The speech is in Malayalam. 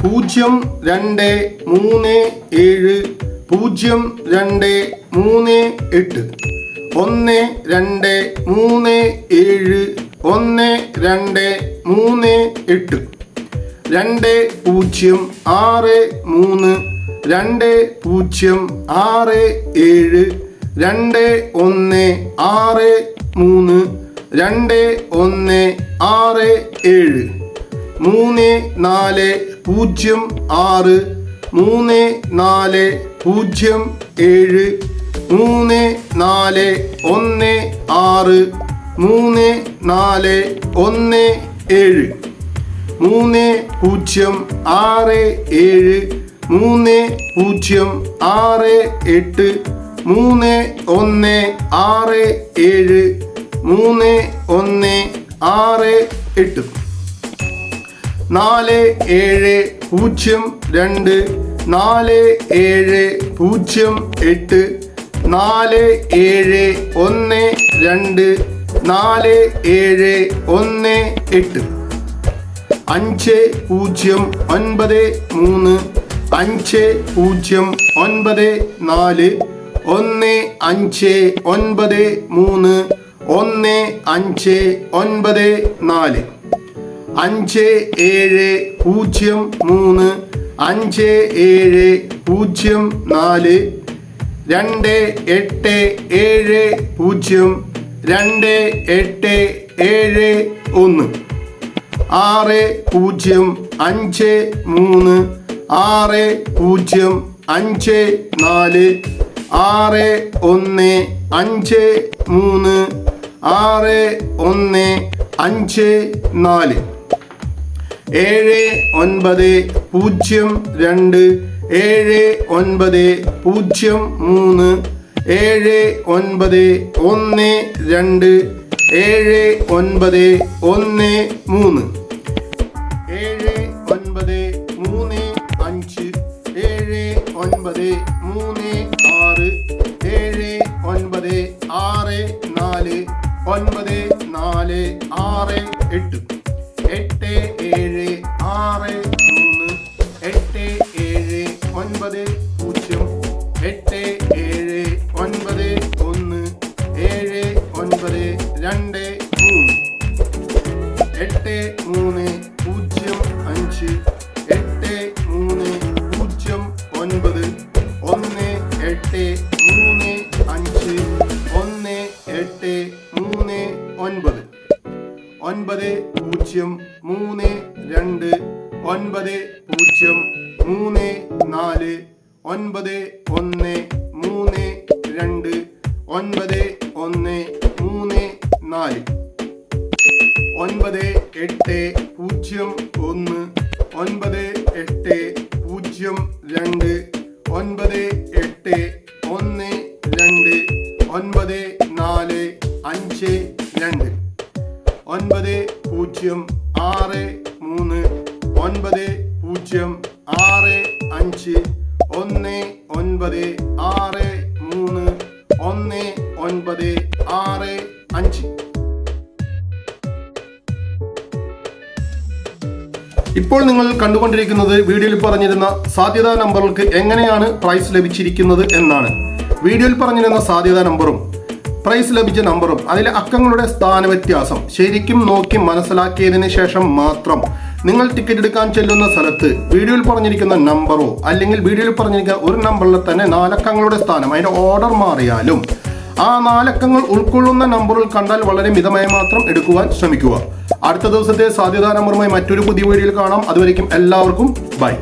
പൂജ്യം രണ്ട് മൂന്ന് ഏഴ് പൂജ്യം രണ്ട് മൂന്ന് എട്ട് ഒന്ന് രണ്ട് മൂന്ന് ഏഴ് ഒന്ന് രണ്ട് മൂന്ന് എട്ട് രണ്ട് പൂജ്യം ആറ് മൂന്ന് രണ്ട് പൂജ്യം ആറ് ഏഴ് രണ്ട് ഒന്ന് ആറ് മൂന്ന് രണ്ട് ഒന്ന് ആറ് ഏഴ്. മൂന്ന് നാല് പൂജ്യം ആറ് മൂന്ന് നാല് പൂജ്യം ഏഴ് മൂന്ന് നാല് ഒന്ന് ആറ് മൂന്ന് നാല് ഒന്ന് ഏഴ്. മൂന്ന് പൂജ്യം ആറ് ഏഴ് മൂന്ന് പൂജ്യം ആറ് എട്ട് മൂന്ന് ഒന്ന് ആറ് ഏഴ് മൂന്ന് ഒന്ന് ആറ് എട്ട്. നാല് ഏഴ് പൂജ്യം രണ്ട് നാല് ഏഴ് പൂജ്യം എട്ട് നാല് ഏഴ് ഒന്ന് രണ്ട് നാല് ഏഴ് ഒന്ന് എട്ട്. അഞ്ച് പൂജ്യം ഒൻപത് മൂന്ന് അഞ്ച് പൂജ്യം ഒൻപത് നാല് ഒന്ന് അഞ്ച് ഒൻപത് മൂന്ന് ഒന്ന് അഞ്ച് ഒൻപത് നാല്. അഞ്ച് ഏഴ് പൂജ്യം മൂന്ന് അഞ്ച് ഏഴ് പൂജ്യം നാല് രണ്ട് എട്ട് ഏഴ് പൂജ്യം രണ്ട് എട്ട് ഏഴ് ഒന്ന്. ആറ് പൂജ്യം അഞ്ച് മൂന്ന് ആറ് പൂജ്യം അഞ്ച് നാല് ആറ് ഒന്ന് അഞ്ച് മൂന്ന് ആറ് ഒന്ന് അഞ്ച് നാല്. ഏഴ് ഒൻപത് പൂജ്യം രണ്ട് ഏഴ് ഒൻപത് പൂജ്യം മൂന്ന് ഏഴ് ഒൻപത് ഒന്ന് രണ്ട് ഏഴ് ഒൻപത് ഒന്ന് മൂന്ന്. ഏഴ് ഒൻപത് മൂന്ന് അഞ്ച് ഏഴ് ഒൻപത് മൂന്ന് ആറ് ഏഴ് ഒൻപത് ആറ് നാല് ഒൻപത് ഒൻപത് പൂജ്യം എട്ട് ഏഴ് ഒൻപത് ഒന്ന് ഏഴ് ഒൻപത് രണ്ട് മൂന്ന്. എട്ട് മൂന്ന് പൂജ്യം അഞ്ച് എട്ട് മൂന്ന് പൂജ്യം ഒൻപത് ഒന്ന് എട്ട് മൂന്ന് അഞ്ച് ഒന്ന് എട്ട് മൂന്ന് ഒൻപത്. ഒൻപത് പൂജ്യം മൂന്ന് രണ്ട് ഒൻപത് പൂജ്യം മൂന്ന് നാല് ഒൻപത് ഒന്ന് മൂന്ന് രണ്ട് ഒൻപത് ഒന്ന് മൂന്ന് നാല്. ഒൻപത് എട്ട് പൂജ്യം ഒന്ന് ഒൻപത് എട്ട് പൂജ്യം രണ്ട് ഒൻപത് എട്ട് ഒന്ന് രണ്ട് ഒൻപത് നാല് അഞ്ച് രണ്ട്. ഒൻപത് പൂജ്യം ആറ് പൂജ്യം ആറ് അഞ്ച് ഒന്ന് ഒൻപത് ആറ് മൂന്ന് ഒന്ന് ഒൻപത് ആറ് അഞ്ച്. ഇപ്പോൾ നിങ്ങൾ കണ്ടുകൊണ്ടിരിക്കുന്നത് വീഡിയോയിൽ പറഞ്ഞിരുന്ന സാധ്യതാ നമ്പറുകൾക്ക് എങ്ങനെയാണ് പ്രൈസ് ലഭിച്ചിരിക്കുന്നത് എന്നാണ്. വീഡിയോയിൽ പറഞ്ഞിരുന്ന സാധ്യതാ നമ്പറും പ്രൈസ് ലഭിച്ച നമ്പറും അതിലെ അക്കങ്ങളുടെ സ്ഥാന വ്യത്യാസം ശരിക്കും നോക്കി മനസ്സിലാക്കിയതിന് ശേഷം മാത്രം നിങ്ങൾ ടിക്കറ്റ് എടുക്കാൻ ചെല്ലുന്ന സ്ഥലത്ത് വീഡിയോയിൽ പറഞ്ഞിരിക്കുന്ന നമ്പറോ അല്ലെങ്കിൽ വീഡിയോയിൽ പറഞ്ഞിരിക്കുന്ന ഒരു നമ്പറിൽ തന്നെ നാലക്കങ്ങളുടെ സ്ഥാനം അതിന്റെ ഓർഡർ മാറിയാലും ആ നാലക്കങ്ങൾ ഉൾക്കൊള്ളുന്ന നമ്പറിൽ കണ്ടാൽ വളരെ മിതമായി മാത്രം എടുക്കുവാൻ ശ്രമിക്കുക. അടുത്ത ദിവസത്തെ സാധ്യതാ നമ്പറുമായി മറ്റൊരു പുതിയ വീഡിയോയിൽ കാണാം. അതുവരേക്കും എല്ലാവർക്കും ബൈ